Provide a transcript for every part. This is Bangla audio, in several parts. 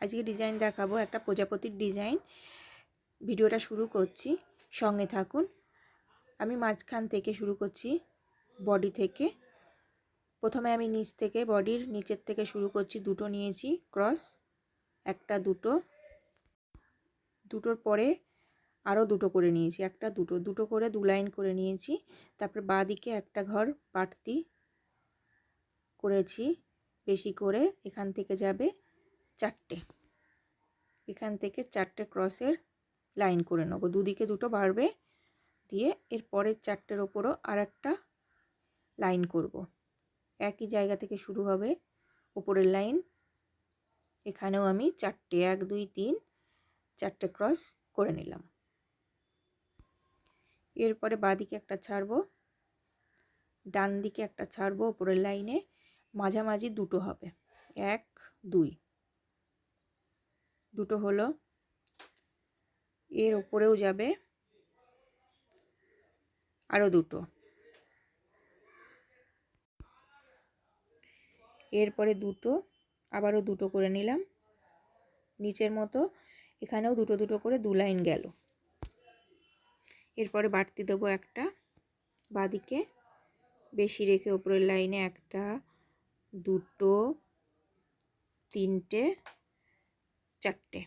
আজকে ডিজাইন দেখাবো, একটা প্রজাপতির ডিজাইন ভিডিওটা শুরু করছি, সঙ্গে থাকুন। আমি মাঝখান থেকে শুরু করছি বডি থেকে। প্রথমে আমি নিচ থেকে বডির নিচের থেকে শুরু করছি, দুটো নিয়েছি ক্রস একটা দুটো। দুটোর পরে আরও দুটো করে নিয়েছি, একটা দুটো। দুটো করে দু লাইন করে নিয়েছি, তারপরে বাঁ দিকে একটা ঘর, বাড়তি করেছি। বেশি করে এখান থেকে যাবে। চারটে। এখান থেকে চারটে ক্রসের লাইন করে নেব। দুদিকে দুটো বাড়বে দিয়ে এর পরের চারটের ওপরও আর একটা লাইন করব। একই জায়গা থেকে শুরু হবে ওপরের লাইন। এখানেও আমি চারটে, এক, দুই, তিন, চারটে ক্রস করে নিলাম। এরপরে বাঁদিকে একটা ছাড়বো ডান দিকে একটা ছাড়ব ওপরের লাইনে। মাঝামাঝি দুটো হবে, এক, দুই। দুটো হলো। এর ওপরেও যাবে। আরও দুটো। এরপরে দুটো, আবারও দুটো করে নিলাম। নিচের মতো, এখানেও দুটো দুটো করে দু লাইন গেল। এরপরে বাড়তি দেবো একটা। বাদিকে, বেশি রেখে ওপরের লাইনে একটা, দুটো, তিনটে চারটে।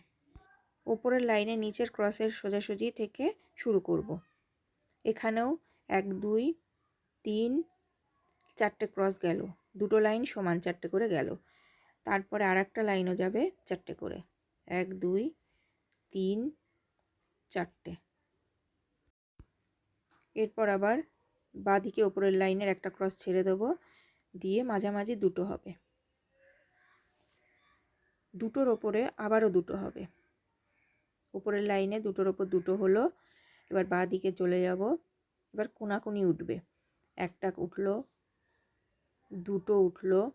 ওপরের লাইনে নিচের ক্রসের সোজাসুজি থেকে শুরু করব। এখানেও এক, দুই, তিন, চারটে ক্রস গেল। দুটো লাইন সমান চারটে করে গেল। তারপরে আর একটা লাইনও যাবে চারটে করে। এক, দুই, তিন, চারটে। এরপর আবার বাঁদিকে ওপরের লাইনের একটা ক্রস ছেড়ে দেবো। দিয়ে মাঝামাঝি দুটো হবে। দুটোর ওপরে আবারও দুটো হবে। উপরের লাইনে দুটোর ওপর দুটো হলো, এবার বাঁ দিকে চলে যাব, এবার কোনাকুনি উঠবে। একটা উঠল, দুটো উঠল,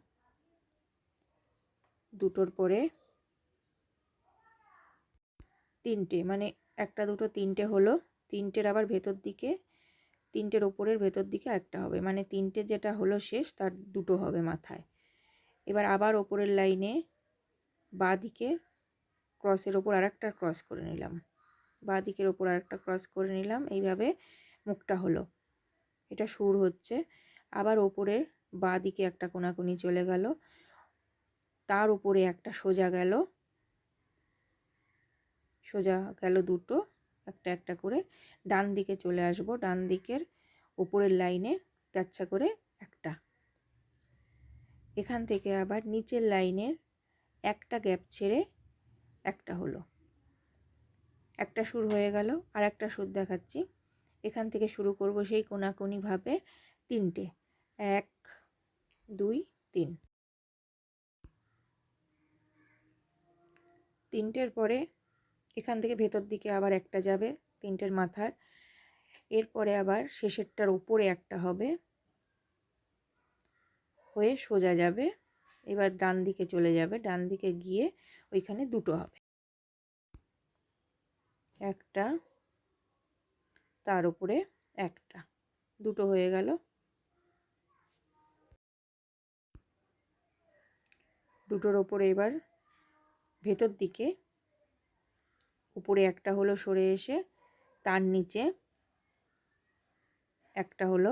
দুটোর পরে তিনটে মানে একটা, দুটো, তিনটে হলো, তিনটের আবার ভেতর দিকে, তিনটের ওপরের ভেতর দিকে একটা হবে মানে তিনটে যেটা হলো শেষ, তার দুটো হবে মাথায়। এবার আবার ওপরের লাইনে বাঁ দিকে ক্রসের ওপর আর একটা ক্রস করে নিলাম। বাঁ দিকের ওপর আর একটা ক্রস করে নিলাম। এইভাবে মুখটা হলো। এটা সুর হচ্ছে। আবার ওপরের বাঁ দিকে একটা কোনাকুনি চলে গেল। তার উপরে একটা সোজা গেল। সোজা গেল দুটো। একটা একটা করে ডান দিকে চলে আসব। ডান দিকের ওপরের লাইনে যাচ্ছা করে একটা। এখান থেকে আবার নিচের লাইনের একটা গ্যাপ ছেড়ে একটা হলো। একটা সুর হয়ে গেল আর একটা সুর দেখাচ্ছি। এখান থেকে শুরু করব সেই কোনাকুনিভাবে তিনটে। এক, দুই, তিন। তিনটের পরে এখান থেকে ভেতর দিকে আবার একটা যাবে, তিনটের মাথার। এরপরে আবার শেষেরটার ওপরে একটা হবে। হয়ে সোজা যাবে। এবার ডান দিকে চলে যাবে। ডান দিকে গিয়ে ওইখানে দুটো হবে। একটা, তার উপরে একটা। দুটো হয়ে গেল। দুটোর ওপরে এবার ভেতর দিকে, উপরে একটা হলো সরে এসে, তার নিচে একটা হলো।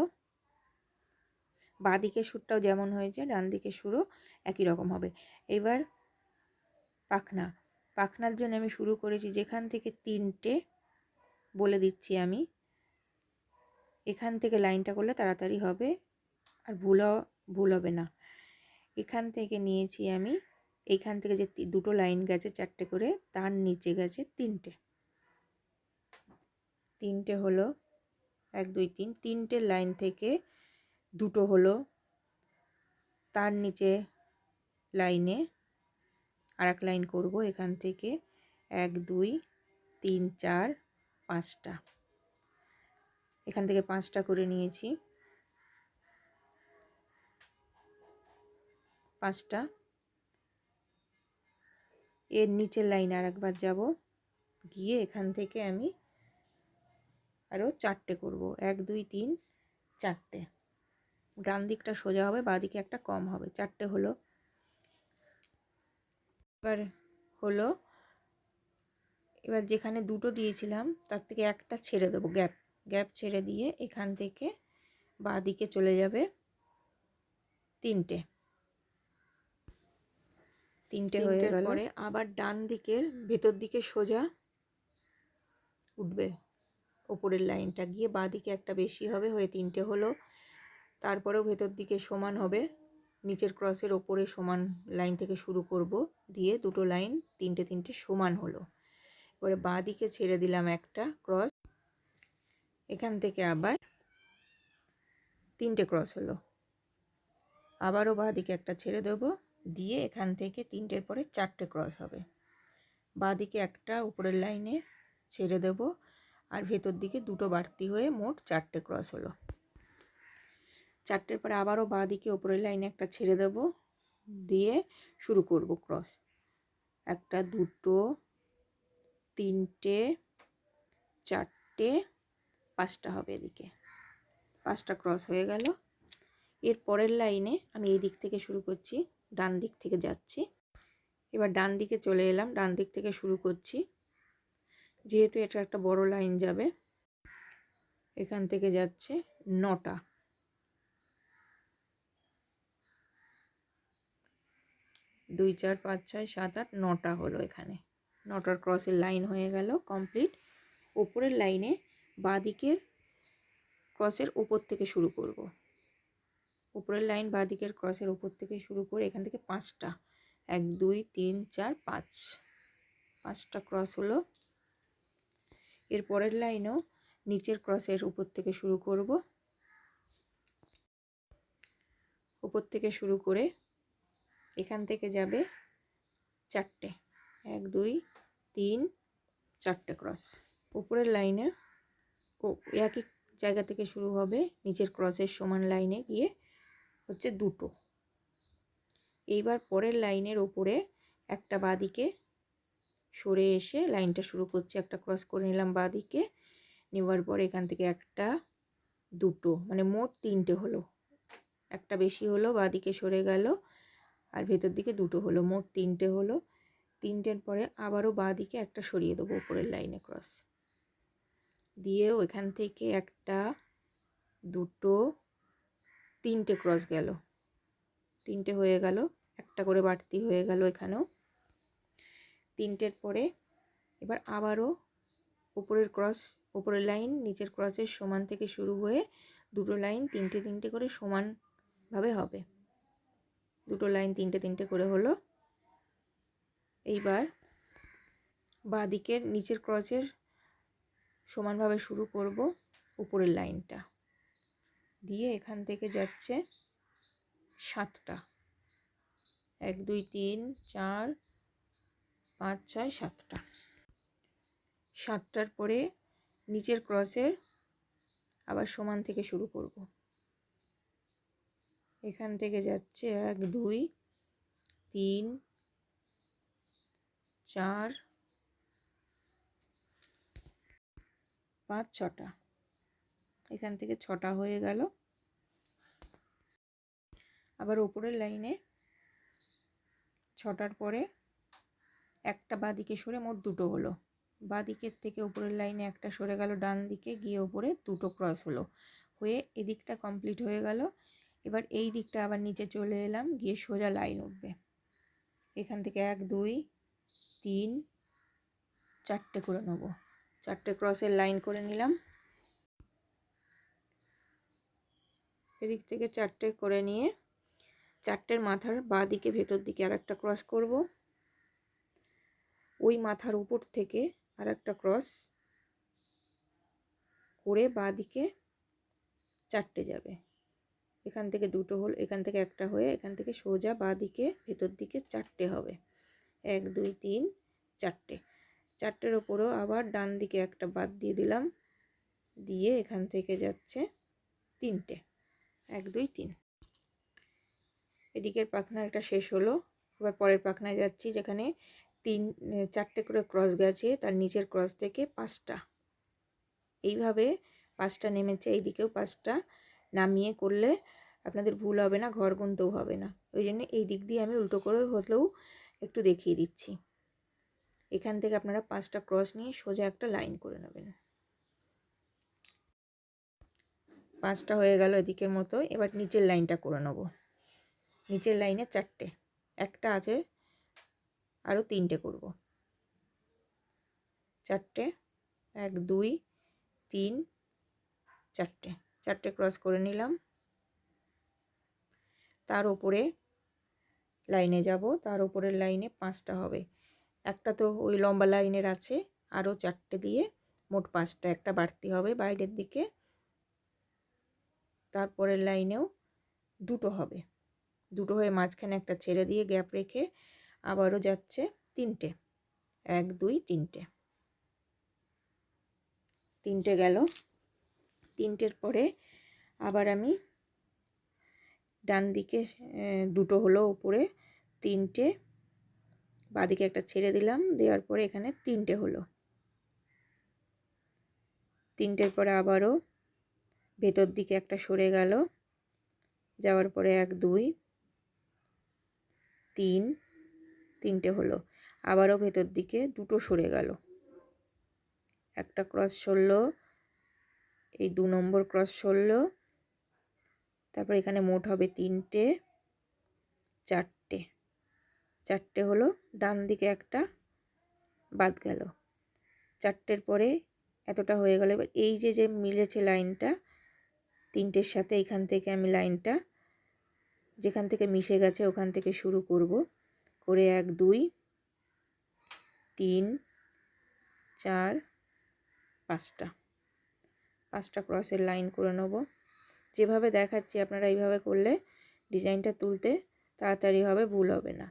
বাঁ দিকের সুরটাও যেমন হয়েছে, ডান দিকের সুরও একই রকম হবে। এবার পাখনা। পাখনার জন্য আমি শুরু করেছি যেখান থেকে তিনটে বলে দিচ্ছি আমি। এখান থেকে লাইনটা করলে তাড়াতাড়ি হবে আর ভুল ভুল হবে না। এখান থেকে নিয়েছি আমি এইখান থেকে যে দুটো লাইন গেছে চারটে করে, তার নিচে গেছে তিনটে। তিনটে হলো এক, দুই, তিন। তিনটে লাইন থেকে দুটো হলো, তার নিচে লাইনে আর এক লাইন করব। এখান থেকে এক, দুই, তিন, চার, পাঁচটা। এখান থেকে পাঁচটা করে নিয়েছি। পাঁচটা। এর নিচের লাইনে আর একবার যাব। গিয়ে এখান থেকে আমি আরও চারটে করব। এক, দুই, তিন, চারটে। ডান দিকটা সোজা হবে, বাঁ দিকে একটা কম হবে। চারটে হলো এবার হলো এবার যেখানে দুটো দিয়েছিলাম তার থেকে একটা ছেড়ে দেবো গ্যাপ গ্যাপ ছেড়ে দিয়ে এখান থেকে বাঁ দিকে চলে যাবে তিনটে। তিনটে হয়ে গেল। পরে আবার ডান দিকের ভেতর দিকে সোজা উঠবে। ওপরের লাইনটা গিয়ে বাঁ দিকে একটা বেশি হবে হয়ে তিনটে হলো। তারপরেও ভেতর দিকে সমান হবে। নিচের ক্রসের ওপরে সমান লাইন থেকে শুরু করব, দিয়ে দুটো লাইন তিনটে তিনটে সমান হলো। এবারে বাঁ দিকে ছেড়ে দিলাম একটা ক্রস। এখান থেকে আবার তিনটে ক্রস হলো। আবারও বাঁ দিকে একটা ছেড়ে দেবো, দিয়ে এখান থেকে তিনটের পরে চারটে ক্রস হবে। বাঁ দিকে একটা উপরের লাইনে ছেড়ে দেব, আর ভেতর দিকে দুটো বাড়তি হয়ে মোট চারটে ক্রস হলো। চারটের পরে আবারও বাঁ দিকে ওপরের লাইনে একটা ছেড়ে দেব। দিয়ে শুরু করব ক্রস। একটা, দুটো, তিনটে, চারটে, পাঁচটা হবে এদিকে। পাঁচটা ক্রস হয়ে গেল। এর পরের লাইনে আমি এই দিক থেকে শুরু করছি, ডান দিক থেকে যাচ্ছি। এবার ডান দিকে চলে এলাম, ডান দিক থেকে শুরু করছি। যেহেতু এটা একটা বড় লাইন যাবে, এখান থেকে যাচ্ছে নটা। দুই চার পাঁচ ছয় সাত আট নটা হলো এখানে। নটার ক্রসের লাইন হয়ে গেল, কমপ্লিট। ওপরের লাইনে বাঁ দিকের ক্রসের ওপর থেকে শুরু করব। উপরের লাইন বাঁ দিকের ক্রসের ওপর থেকে শুরু করে এখান থেকে পাঁচটা। এক, দুই, তিন, চার, পাঁচ। পাঁচটা ক্রস হলো। এর পরের লাইনও নিচের ক্রসের উপর থেকে শুরু করব। উপর থেকে শুরু করে এখান থেকে যাবে চারটে। এক, দুই, তিন, চারটে ক্রস উপরের লাইনে একই জায়গা থেকে শুরু হবে, নিচের ক্রসের সমান লাইনে গিয়ে হচ্ছে দুটো। এইবার পরের লাইনের ওপরে একটা বাদিকে সরে এসে লাইনটা শুরু করছে, একটা ক্রস করে নিলাম বাদিকে। নেওয়ার পর এখান থেকে একটা, দুটো মানে মোট তিনটে হলো। একটা বেশি হলো, বাদিকে সরে গেল। আর ভেতর দিকে দুটো হলো, মোট তিনটে হলো। তিনটের পরে আবারও বাঁ দিকে একটা সরিয়ে দেবো উপরের লাইনে ক্রস দিয়েও এখান থেকে একটা, দুটো, তিনটে ক্রস গেল। তিনটে হয়ে গেল, একটা করে বাড়তি হয়ে গেল এখানেও। তিনটের পরে এবার আবারও উপরের ক্রস উপরের লাইন নিচের ক্রসের সমান থেকে শুরু হয়ে দুটো লাইন তিনটে তিনটে করে সমানভাবে হবে। দুটো লাইন তিনটে তিনটে করে হলো। এইবার বাঁ দিকের নিচের ক্রসের সমানভাবে শুরু করব উপরের লাইনটা। দিয়ে এখান থেকে যাচ্ছে সাতটা। এক, দুই, তিন, চার, পাঁচ, ছয়, সাতটা। সাতটার পরে নিচের ক্রসের আবার সমান থেকে শুরু করব। এখান থেকে যাচ্ছে এক, দুই, তিন, চার, পাঁচ, ছটা। এখান থেকে ছটা হয়ে গেল। আবার ওপরের লাইনে ছটার পরে একটা বা দিকে সরে মোট দুটো হলো। বা দিকের থেকে উপরের লাইনে একটা সরে গেল ডান দিকে গিয়ে ওপরে দুটো ক্রস হলো। হয়ে এদিকটা কমপ্লিট হয়ে গেল। এবার এই দিকটা আবার নিচে চলে এলাম, গিয়ে সোজা লাইন উঠবে। এখান থেকে এক, দুই, তিন, চারটে করে নেব। চারটে ক্রসের লাইন করে নিলাম। এদিক থেকে চারটে করে নিয়ে চারটের মাথার বাঁ দিকে ভেতর দিকে আর একটা ক্রস করব। ওই মাথার উপর থেকে আর একটা ক্রস করে বাঁ দিকে চারটে যাবে। এখান থেকে দুটো হল, এখান থেকে একটা হয়ে এখান থেকে সোজা বাঁ দিকে ভেতর দিকে চারটে হবে। এক, দুই, তিন, চারটে। চারটের ওপরেও আবার ডান দিকে একটা বাদ দিয়ে দিলাম। দিয়ে এখান থেকে যাচ্ছে তিনটে। এক, দুই, তিন। এদিকের পাখনা একটা শেষ হলো। এবার পরের পাখনায় যাচ্ছি যেখানে তিন চারটে করে ক্রস গেছে, তার নিচের ক্রস থেকে পাঁচটা। এইভাবে পাঁচটা নেমেছে, এইদিকেও পাঁচটা। নামিয়ে করলে আপনাদের ভুল হবে না, ঘর গুনতেও হবে না। ওই জন্য এই দিক দিয়ে আমি উল্টো করে হলেও একটু দেখিয়ে দিচ্ছি। এখান থেকে আপনারা পাঁচটা ক্রস নিয়ে সোজা একটা লাইন করে নেবেন। পাঁচটা হয়ে গেল এদিকের মতো, এবার নিচের লাইনটা করে নেব। নিচের লাইনে চারটে, একটা আছে আরও তিনটে করব। চারটে, এক, দুই, তিন, চারটে। চারটে ক্রস করে নিলাম। তার ওপরে লাইনে যাব। তার ওপরের লাইনে পাঁচটা হবে। একটা তো ওই লম্বা লাইনের আছে, আরও চারটে দিয়ে মোট পাঁচটা। একটা বাড়তি হবে বাইরের দিকে। তারপরের লাইনেও দুটো হবে। দুটো হয়ে মাঝখানে একটা ছেড়ে দিয়ে গ্যাপ রেখে আবারও যাচ্ছে তিনটে। এক, দুই, তিনটে। তিনটে গেল। তিনটের পরে আবার আমি ডান দিকে দুটো হলো উপরে তিনটে, বাদিকে একটা ছেড়ে দিলাম, দেওয়ার পরে এখানে তিনটে হলো। তিনটের পরে আবারও ভেতর দিকে একটা সরে গেল, যাওয়ার পরে এক, দুই, তিন, তিনটে হলো। আবারও ভেতর দিকে দুটো সরে গেল। একটা ক্রস সরলো এই দু নম্বর ক্রস সরলো তারপর এখানে মোট হবে তিনটে, চারটে। চারটে হলো ডান দিকে একটা, বাদ গেল। চারটের পরে এতটা হয়ে গেল। এবার এই যে যে মিলেছে লাইনটা, তিনটের সাথে এখান থেকে আমি লাইনটা, যেখান থেকে মিশে গেছে ওখান থেকে শুরু করব। করে এক, দুই, তিন, চার, পাঁচটা। পাঁচটা ক্রসের লাইন করে নেব। যেভাবে দেখাচ্ছি আপনারা এইভাবে করলে ডিজাইনটা তুলতে তাড়াতাড়ি হবে, ভুল হবে না।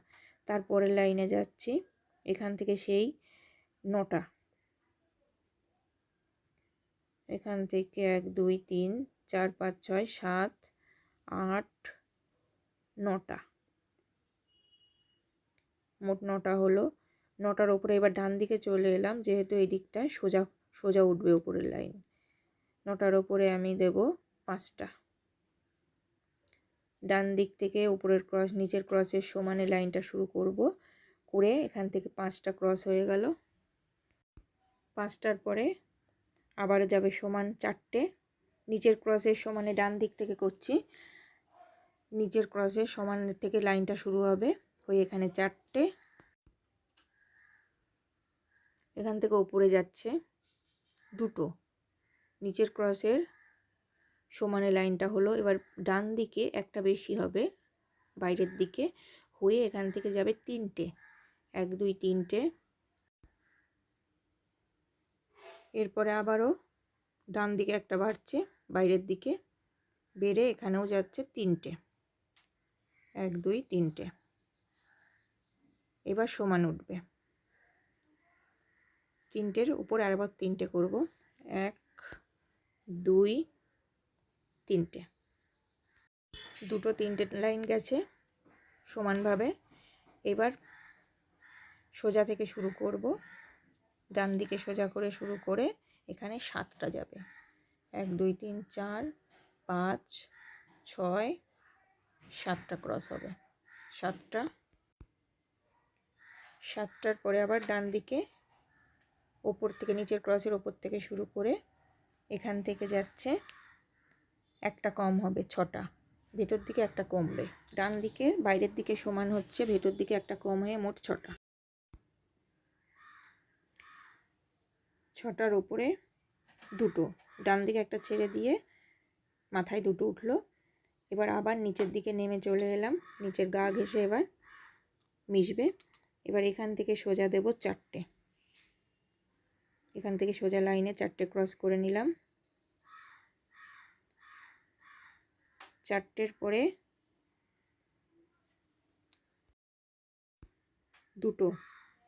তারপরের লাইনে যাচ্ছি। এখান থেকে সেই নটা। এখান থেকে এক, দুই, তিন, চার, পাঁচ, ছয়, সাত, আট, নটা। মোট নটা হলো। নটার ওপরে এবার ডান দিকে চলে এলাম, যেহেতু এই দিকটায় সোজা সোজা উঠবে উপরের লাইন। নটার ওপরে আমি দেব পাঁচটা। ডান দিক থেকে উপরের ক্রস, নিচের ক্রসের সমানে লাইনটা শুরু করব। করে এখান থেকে পাঁচটা ক্রস হয়ে গেল। পাঁচটার পরে আবার যাবে সমান চারটে। নিচের ক্রসের সমানে ডান দিক থেকে করছি। নিচের ক্রসের সমান থেকে লাইনটা শুরু হবে। হয়ে এখানে চারটে। এখান থেকে উপরে যাচ্ছে দুটো। নিচের ক্রসের সমানে লাইনটা হলো, এবার ডান দিকে একটা বেশি হবে, বাইরের দিকে হয়ে এখান থেকে যাবে তিনটে, এক, দুই, তিনটে। এরপরে আবারও ডান দিকে একটা বাড়ছে, বাইরের দিকে বেড়ে এখানেও যাচ্ছে তিনটে, এক, দুই, তিনটে। এবার সমান উঠবে। তিনটের উপরে আরেকবার তিনটে করব, এক দুই, তিনটে। দুটো তিনটে লাইন গেছে সমানভাবে। এবার সোজা থেকে শুরু করব। ডান দিকে সোজা করে শুরু করে এখানে সাতটা যাবে। এক, দুই, তিন, চার, পাঁচ, ছয়, সাতটা ক্রস হবে। সাতটা। সাতটার পরে আবার ডান দিকে ওপর থেকে, নিচের ক্রসের ওপর থেকে শুরু করে এখান থেকে যাচ্ছে। একটা কম হবে, ছটা। ভেতর দিকে একটা কমবে। ডান দিকে, বাইরের দিকে সমান হচ্ছে, ভেতর দিকে একটা কম হয়ে মোট ছটা। ছটার ওপরে দুটো। ডান দিকে একটা ছেড়ে দিয়ে মাথায় দুটো উঠল। এবার আবার নিচের দিকে নেমে চলে এলাম। নিচের গা ঘেসে এবার মিশবে। এবার এখান থেকে সোজা দেব চারটে। এখান থেকে সোজা লাইনে চারটে ক্রস করে নিলাম। চারটের পরে দুটো,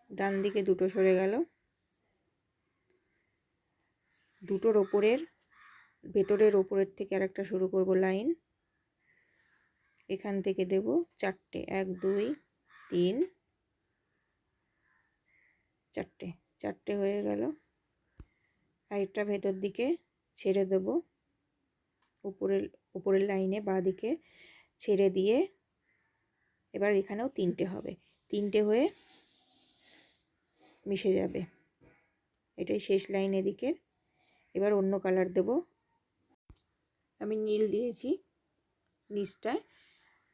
ডান দিকে দুটো সরে গেল। দুটোর ওপরের, ভেতরের ওপরের থেকে আরেকটা শুরু করব লাইন। এখান থেকে দেব চারটে, এক, দুই, তিন, চারটে চারটে হয়ে গেল। আরেকটা ভেতর দিকে ছেড়ে দেব। উপরের উপরের লাইনে বা দিকে ছেড়ে দিয়ে এবার এখানেও তিনটে হবে। তিনটে হয়ে মিশে যাবে। এটাই শেষ লাইন এদিকের এবার অন্য কালার দেব। আমি নীল দিয়েছি নিচটায়।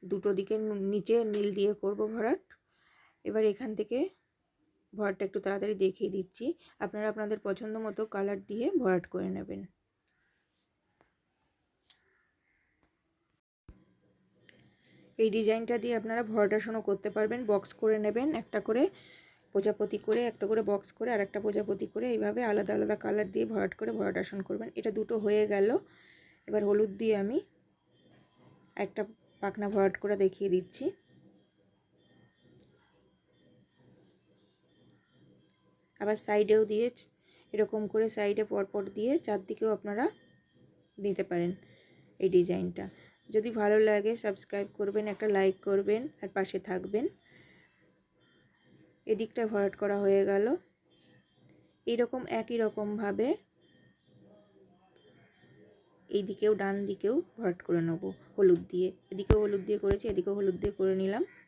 দুটো দিকে নিচে নীল দিয়ে করব ভরাট। এবার এখান থেকে ভরাটটা একটু তাড়াতাড়ি দেখিয়ে দিচ্ছি। আপনারা আপনাদের পছন্দ মতো কালার দিয়ে ভরাট করে নেবেন। এই ডিজাইনটা দিয়ে আপনারা ভরাটাশনও করতে পারবেন। বক্স করে নেবেন, একটা করে প্রজাপতি করে, একটা করে বক্স করে, আর একটা প্রজাপতি করে। এইভাবে আলাদা আলাদা কালার দিয়ে ভরাট করে ভরাটাশন করবেন। এটা দুটো হয়ে গেল। এবার হলুদ দিয়ে আমি একটা পাখনা ভরাট করে দেখিয়ে দিচ্ছি। আবার সাইডেও দিয়ে এরকম করে সাইডে পরপর দিয়ে চারদিকেও আপনারা দিতে পারেন এই ডিজাইনটা। যদি ভালো লাগে সাবস্ক্রাইব করবেন, একটা লাইক করবেন আর পাশে থাকবেন। এদিকটা ভরাট করা হয়ে গেল। এইরকম একই রকমভাবে এই দিকেও ডান দিকেও ভরাট করে নেব হলুদ দিয়ে। এদিকেও হলুদ দিয়ে করেছি, এদিকেও হলুদ দিয়ে করে নিলাম।